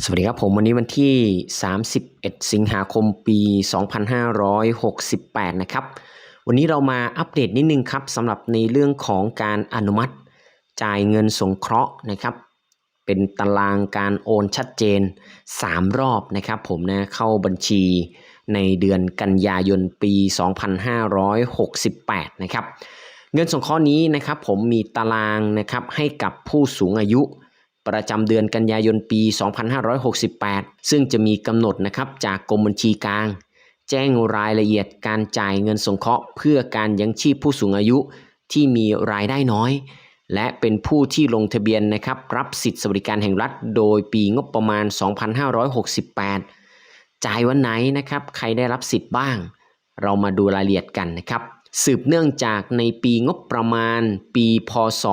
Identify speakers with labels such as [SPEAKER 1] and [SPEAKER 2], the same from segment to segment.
[SPEAKER 1] สวัสดีครับผมวันนี้วันที่ 31 สิงหาคมปี 2568 นะครับ วันนี้เรามาอัปเดตนิดนึงครับสำหรับในเรื่องของการอนุมัติ จ่ายเงินสงเคราะห์นะครับ เป็นตารางการโอนชัดเจน 3 รอบนะครับ ผมนะเข้าบัญชีในเดือนกันยายนปี 2568 นะครับ เงินสงเคราะห์นี้นะครับผมมีตารางนะครับให้กับผู้สูงอายุ ประจำเดือนกันยายนปี 2568 ซึ่งจะมีกำหนดนะครับจากกรมบัญชีกลาง แจ้งรายละเอียดการจ่ายเงินสงเคราะห์ เพื่อการยังชีพผู้สูงอายุที่มีรายได้น้อย และเป็นผู้ที่ลงทะเบียนนะครับรับสิทธิสวัสดิการแห่งรัฐ โดยปีงบประมาณ 2568 จ่ายวันไหนนะครับใครได้รับสิทธิ์บ้าง เรามาดูรายละเอียดกันนะครับสืบเนื่องจากในปีงบประมาณปีพศ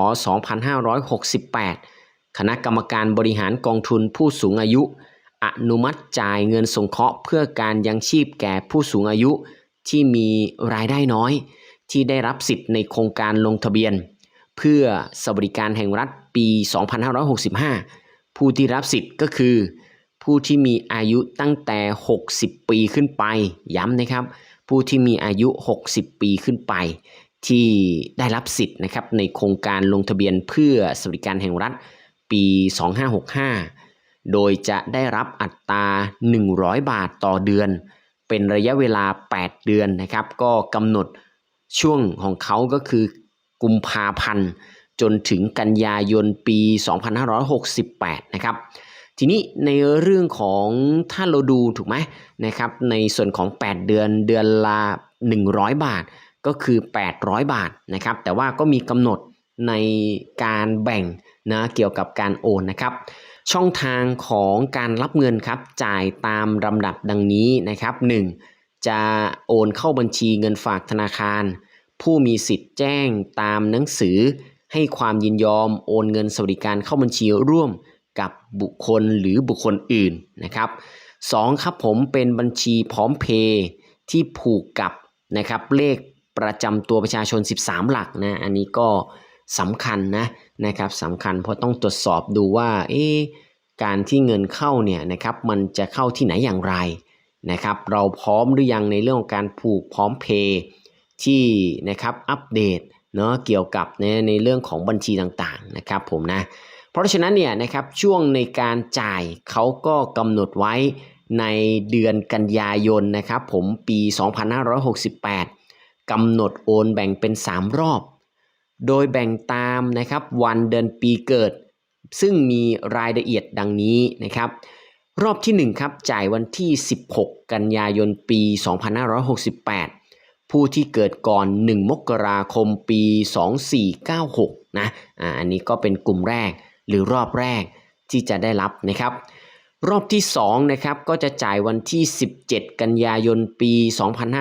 [SPEAKER 1] 2568 คณะกรรมการบริหารกองทุนผู้สูงอายุ อนุมัติจ่ายเงินสงเคราะห์เพื่อการยังชีพแก่ผู้สูงอายุที่มีรายได้น้อย ที่ได้รับสิทธิ์ในโครงการลงทะเบียน เพื่อสวัสดิการแห่งรัฐปี 2565 ผู้ที่รับสิทธิ์ก็คือ ผู้ที่มีอายุตั้งแต่ 60 ปีขึ้นไป ย้ำนะครับ ผู้ที่มีอายุ 60 ปีขึ้นไป ที่ได้รับสิทธิ์นะครับในโครงการลงทะเบียนเพื่อสวัสดิการแห่งรัฐ ปี 2565 โดยจะได้รับอัตรา 100 บาทต่อเดือน เป็นระยะเวลา 8 เดือนนะครับ ก็กำหนดช่วงของเขาก็คือกุมภาพันธ์ จนถึงกันยายนปี 2568 นะครับทีนี้ในเรื่องของถ้าเราดูถูกไหมนะครับในส่วนของ 8 เดือนเดือนละ100 บาทก็คือ 800 บาทนะครับแต่ว่าก็มีกำหนดในการแบ่ง นะเกี่ยวกับการโอนนะครับ ช่องทางของการรับเงินครับจ่ายตามลำดับดังนี้นะครับ 1. จะโอนเข้าบัญชีเงินฝากธนาคาร ผู้มีสิทธิ์แจ้งตามหนังสือ ให้ความยินยอมโอนเงินสวัสดิการเข้าบัญชีร่วมกับบุคคลหรือบุคคลอื่นนะครับ 2. ครับผมเป็นบัญชีพร้อมเพย์ที่ผูกกับนะครับเลขประจำตัวประชาชน 13 หลักนะอันนี้ก็สำคัญนะ นะครับสำคัญเพราะต้องตรวจสอบดูว่าเอ๊การที่เงินเข้าเนี่ยนะครับมันจะเข้าที่ไหนอย่างไรนะครับ เราพร้อมหรือยังในเรื่องของการผูกพร้อมเพย์ที่นะครับอัปเดตเนาะเกี่ยวกับในในเรื่องของบัญชีต่างๆนะครับผมนะเพราะฉะนั้นเนี่ยนะครับช่วงในการจ่ายเขาก็กำหนดไว้ในเดือนกันยายนนะครับผมปี 2568กำหนดโอนแบ่งเป็น 3 รอบ โดยแบ่งตามนะครับวันเดือนปีเกิด ซึ่งมีรายละเอียดดังนี้นะครับ รอบที่ 1 ครับ จ่ายวันที่ 16 กันยายนปี 2568 ผู้ที่เกิดก่อน 1 มกราคมปี 2496 นะอ่าอันนี้ก็เป็นกลุ่มแรกหรือรอบแรกที่จะได้รับนะครับ รอบที่2นะครับก็จะจ่ายวันที่ 17 กันยายนปี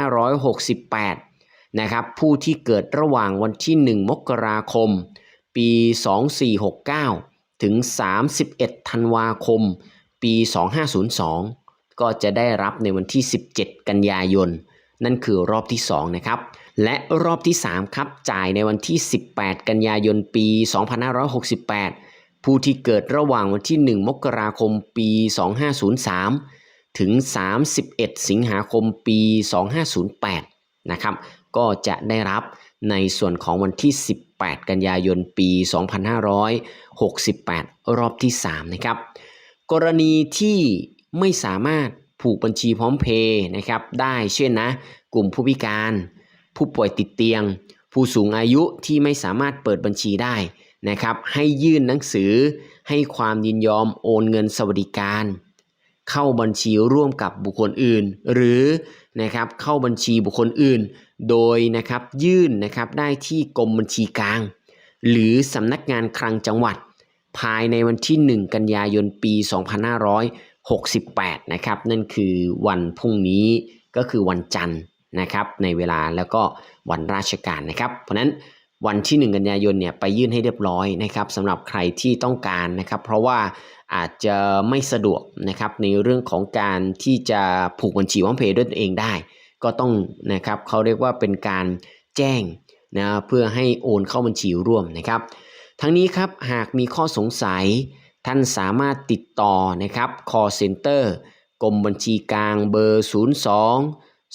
[SPEAKER 1] 2568 นะครับผู้ที่เกิดระหว่างวันที่ 1 มกราคม ปี 2469 ถึง 31 ธันวาคม ปี 2502 ก็จะได้รับในวันที่ 17 กันยายน นั่นคือรอบที่ 2 นะครับ และรอบที่ 3 ครับ จ่ายในวันที่ 18 กันยายน ปี 2568 ผู้ที่เกิดระหว่างวันที่ 1 มกราคม ปี 2503 ถึง 31 สิงหาคม ปี 2508 นะครับก็จะได้รับในส่วนของวันที่ 18 กันยายนปี 2568 รอบที่ 3 นะครับ กรณีที่ไม่สามารถผูกบัญชีพร้อมเพย์นะครับ ได้เช่นนะ กลุ่มผู้พิการ ผู้ป่วยติดเตียง ผู้สูงอายุที่ไม่สามารถเปิดบัญชีได้นะครับ ให้ยื่นหนังสือให้ความยินยอมโอนเงินสวัสดิการ เข้าบัญชีร่วมกับบุคคลอื่น หรือนะครับเข้าบัญชีบุคคลอื่น โดยนะครับยื่นนะครับได้ที่กรมบัญชีกลาง หรือสำนักงานคลังจังหวัด ภายในวันที่ 1 กันยายนปี 2568 นะครับนั่นคือวันพรุ่งนี้ก็คือวันจันทร์นะครับในเวลาแล้วก็วันราชการนะครับ เพราะฉะนั้น วันที่ 1 กันยายนเนี่ยไปยื่นให้เรียบร้อยนะครับสำหรับใครที่ต้องการนะครับ เพราะว่าอาจจะไม่สะดวกนะครับในเรื่องของการที่จะผูกบัญชีวัมเพย์ด้วยตัวเองได้ ก็ต้องนะครับเขาเรียกว่าเป็นการแจ้งนะเพื่อให้โอนเข้าบัญชีร่วมนะครับ ทั้งนี้ครับหากมีข้อสงสัยท่านสามารถติดต่อนะครับ call center กรมบัญชีกลางเบอร์ 02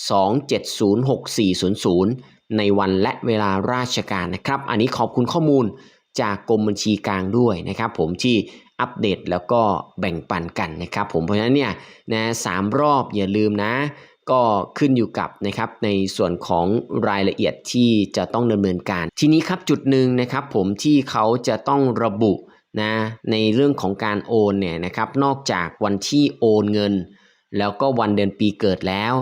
[SPEAKER 1] 2706400 ในวันและเวลาราชการนะครับ อันนี้ขอบคุณข้อมูลจากกรมบัญชีกลางด้วยนะครับ ผมที่อัปเดตแล้วก็แบ่งปันกันนะครับ ผมเพราะฉะนั้นเนี่ยนะสามรอบอย่าลืมนะ ก็ขึ้นอยู่กับนะครับในส่วนของรายละเอียดที่จะต้องดำเนินการ ทีนี้ครับจุดหนึ่งนะครับ ผมที่เขาจะต้องระบุนะในเรื่องของการโอนเนี่ยนะครับ นอกจากวันที่โอนเงิน แล้วก็วันเดือนปีเกิดแล้ว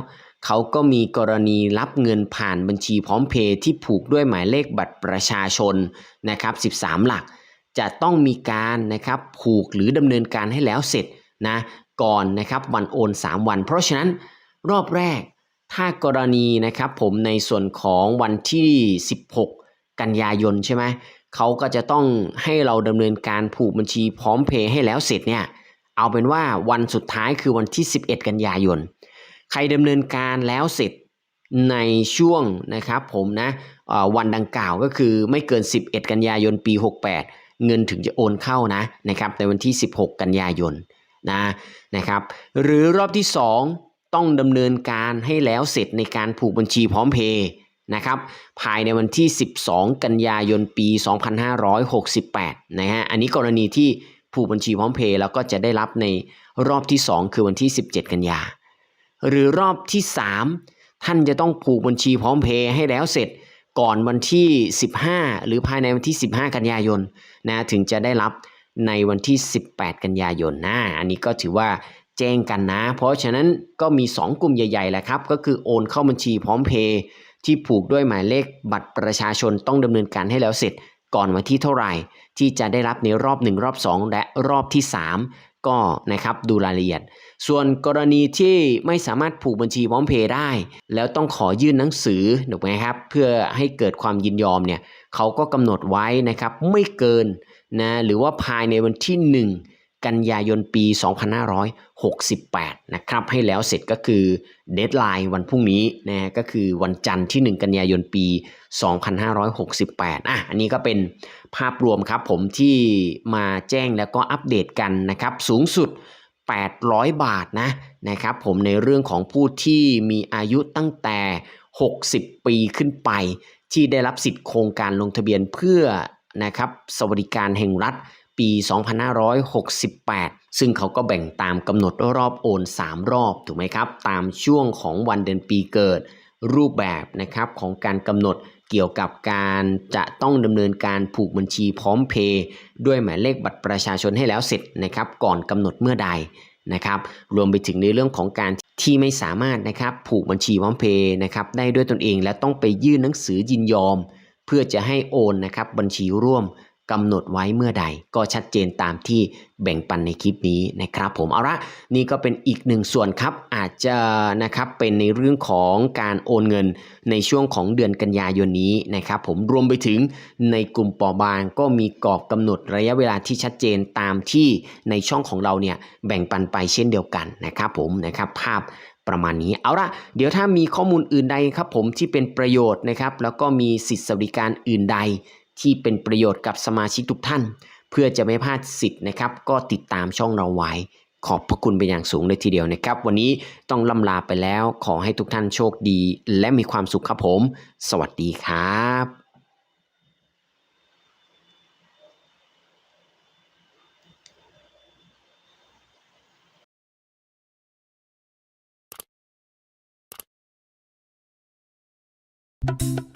[SPEAKER 1] เขาก็มีกรณีรับเงินผ่านบัญชีพร้อมเพย์ที่ผูกด้วยหมายเลขบัตรประชาชนนะครับ13 หลัก จะต้องมีการนะครับผูกหรือดำเนินการให้แล้วเสร็จนะก่อนนะครับวันโอน 3 วัน เพราะฉะนั้นรอบแรกถ้ากรณีนะครับผมในส่วนของวันที่ 16 กันยายนใช่ไหมเขาก็จะต้องให้เราดำเนินการผูกบัญชีพร้อมเพย์ให้แล้วเสร็จเนี่ยเอาเป็นว่าวันสุดท้ายคือวันที่ 11 กันยายน ใครดำเนินการแล้วเสร็จในช่วงนะครับผมนะวันดังกล่าวก็คือไม่เกิน 11 กันยายนปี 68 เงินถึงจะโอนเข้านะนะครับในวันที่ 16 กันยายนนะนะครับหรือรอบที่ 2 ต้องดำเนินการให้แล้วเสร็จในการผูกบัญชีพร้อมเพย์นะครับภายในวันที่ 12 กันยายนปี 2568นะฮะอันนี้กรณีที่ผูกบัญชีพร้อมเพย์แล้วก็จะได้รับในรอบที่ 2 คือวันที่ 17 กันยา หรือรอบที่ 3 ท่านจะต้องผูกบัญชีพร้อมเพย์ให้แล้วเสร็จก่อนวันที่ 15 หรือภายในวันที่ 15 กันยายนนะถึงจะได้รับในวันที่ 18 กันยายนนะอันนี้ก็ถือว่าแจ้งกันนะ เพราะฉะนั้นก็มี 2 กลุ่มใหญ่ๆแหละครับ ก็คือโอนเข้าบัญชีพร้อมเพย์ที่ผูกด้วยหมายเลขบัตรประชาชนต้องดำเนินการให้แล้วเสร็จก่อนวันที่เท่าไหร่ ที่จะได้รับในรอบ 1 รอบ 2 และรอบที่ 3 ก็นะครับดูรายละเอียด ส่วนกรณีที่ไม่สามารถผูกบัญชีพร้อมเพย์ได้ แล้วต้องขอยื่นหนังสือถูกไหมครับ เพื่อให้เกิดความยินยอมเนี่ยเขาก็กำหนดไว้นะครับไม่เกินนะหรือว่าภายในวันที่ 1 กันยายนปี 2568 นะครับ ให้แล้วเสร็จก็คือเดทไลน์วันพรุ่งนี้นะก็คือวันจันทร์ที่ 1 กันยายนปี 2568 อะอันนี้ก็เป็นภาพรวมครับผมที่มาแจ้งแล้วก็อัปเดตกันนะครับ สูงสุด 800 บาทนะนะครับผมในเรื่องของผู้ที่มีอายุตั้งแต่ 60 ปีขึ้นไป ที่ได้รับสิทธิ์โครงการลงทะเบียนเพื่อนะครับสวัสดิการแห่งรัฐปี 2568 ซึ่งเขาก็แบ่งตามกำหนดรอบโอน 3 รอบถูกไหมครับ ตามช่วงของวันเดือนปีเกิด รูปแบบนะครับของการกำหนด เกี่ยวกับการจะต้องดำเนินการผูกบัญชีพร้อมเพย์ด้วยหมายเลขบัตรประชาชนให้แล้วเสร็จนะครับก่อนกำหนดเมื่อใดนะครับรวมไปถึงในเรื่องของการที่ไม่สามารถนะครับผูกบัญชีพร้อมเพย์นะครับได้ด้วยตนเองและต้องไปยื่นหนังสือยินยอม เพื่อจะให้โอนนะครับบัญชีร่วม กำหนดไว้เมื่อใด ก็ชัดเจนตามที่แบ่งปันในคลิปนี้นะครับผมเอาละนี่ก็เป็นอีกหนึ่งส่วนครับอาจจะนะครับเป็นในเรื่องของการโอนเงินในช่วงของเดือนกันยายนนี้นะครับผมรวมไปถึงในกลุ่มปอบางก็มีกรอบกำหนดระยะเวลาที่ชัดเจนตามที่ในช่องของเราเนี่ยแบ่งปันไปเช่นเดียวกันนะครับผมนะครับภาพประมาณนี้เอาละเดี๋ยวถ้ามีข้อมูลอื่นใดครับผมที่เป็นประโยชน์นะครับแล้วก็มีสิทธิสวัสดิการอื่นใด ที่เป็นประโยชน์กับสมาชิกทุกท่าน เพื่อจะไม่พลาดสิทธิ์นะครับ ก็ติดตามช่องเราไว้ ขอบพระคุณเป็นอย่างสูงเลยทีเดียวนะครับ วันนี้ต้องล่ำลาไปแล้ว ขอให้ทุกท่านโชคดี และมีความสุขครับผม สวัสดีครับ